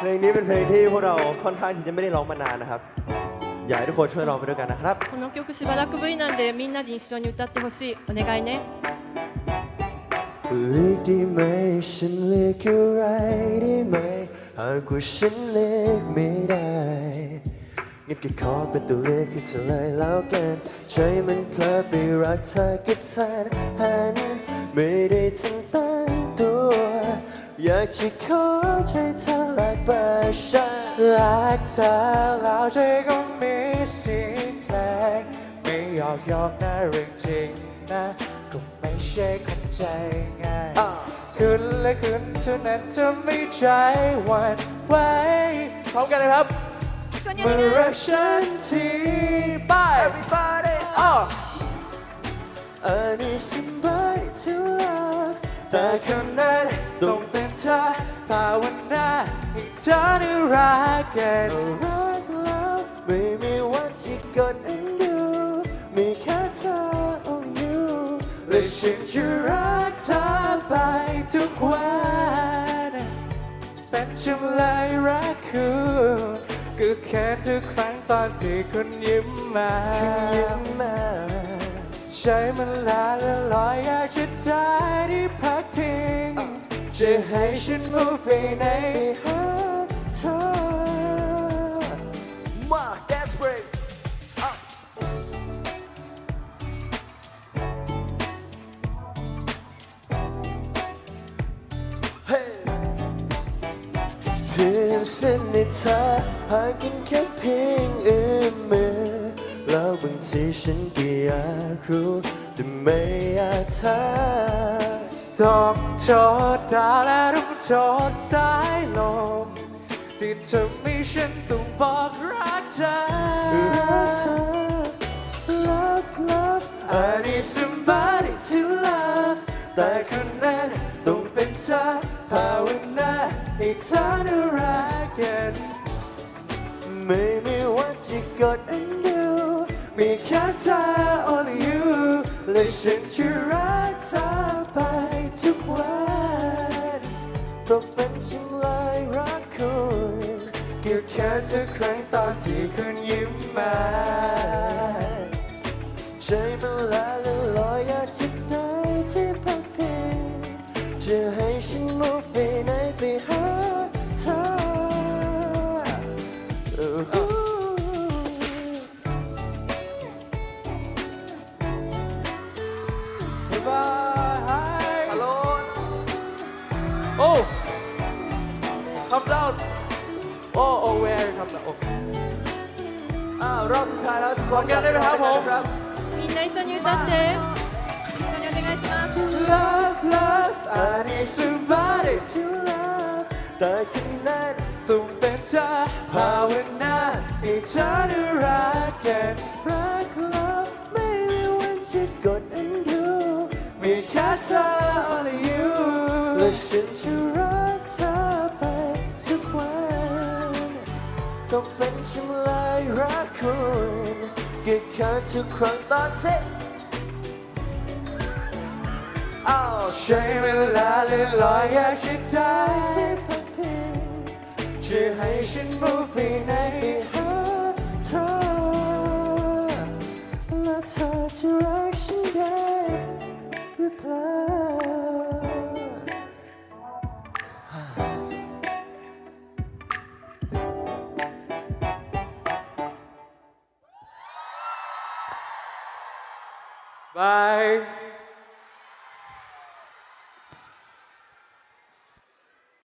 เพลงนี้เป็นเพลงที่พวกเราค่อนข้างที่จะไม่ได้ร้องมานานนะครับ อยากให้ทุกคนช่วยร้องไปด้วยกันนะครับ この曲しばらくぶりなんでみんなに一緒に歌ってほしいお願いね เลือกได้ไหมฉันเลือกอะไรได้ไหมหากว่าฉันเลือกไม่ได้งั้นก็ขอเป็นตัวเลือกให้เธอเลยแล้วกันใจมันเพลอไปรักเธอกับแทนหัน ไม่ได้ทั้งตั้งตัว อยากจะขอใจเธอรักเบอร์ฉันรักเธอแล้วใจก็มีสีแคลงไม่ยอกยอมนะเรื่องจริงนะก็ไม่ใช่คนใจง่ายคืนและคืนเท่านั้นเธอไม่ใจหวั่นไหวพร้อมกันเลยครับมันรักฉันที่ไป Everybody oh อันนี้สิ แต่คนนั้นต้องเป็นเธอภาวนาให้เธอได้รักกันรักแล้วไม่มีวันที่กดอ็นดู มีแค่เธอ on you และฉันจะรักเธอไปทุกวัน เป็นจำเลยรักคุณก็แค่ทุกครั้งตอนที่คุณยิ้มมายิ้มมา ใจมันลาละลอยอยากจะได้ที่พักพิงจะให้ฉัน move ไปไหนหาเธอมา dance break up Hey เพียงเส้นในเธอห่างกันแค่เพียงเอื้อมมือแล้วบางทีฉันก็ อยากรู้แต่ไม่อยากถามต้องโทษดาวและต้องโทษสายลมที่ทำให้ฉันต้องบอกรักเธอรักเธอ love love I need somebody to love แต่คนนั้นต้องเป็นเธอภาวนาให้เธอได้รักกัน ไม่มีวันที่กดอันดู มีแค่เธอ only you และฉันจะรักเธอไปทุกวันต้องเป็นฉันเลยรักคุณเกี่ยวแค่ทุกครั้งตอนที่คุณยิ้มมาใจมันละละลอยอยากจะ โอ้ come down โอ้โอ้ where come down โอ้ อ้าวรอบสุดท้ายแล้วทุกคน พร้อมกันได้ไหมครับผม ครับ みんな一緒に歌って一緒にお願いします Love love I need somebody to love แต่คนนั้น ต้องเป็นเธอภาวนาให้เธอได้รักกัน รัก love ไม่มีวันจะกดอันดู มีแค่เธอ only you และฉันจะรักเธอไปทุกวันต้องเป็นฉันเลยรักคุณเกิดขึ้นทุกครั้งตอนที่อ้าวใช้เวลาเลื่อนลอยอยากจะได้ที่พักพิงจะให้ฉัน move ไปไหน บาย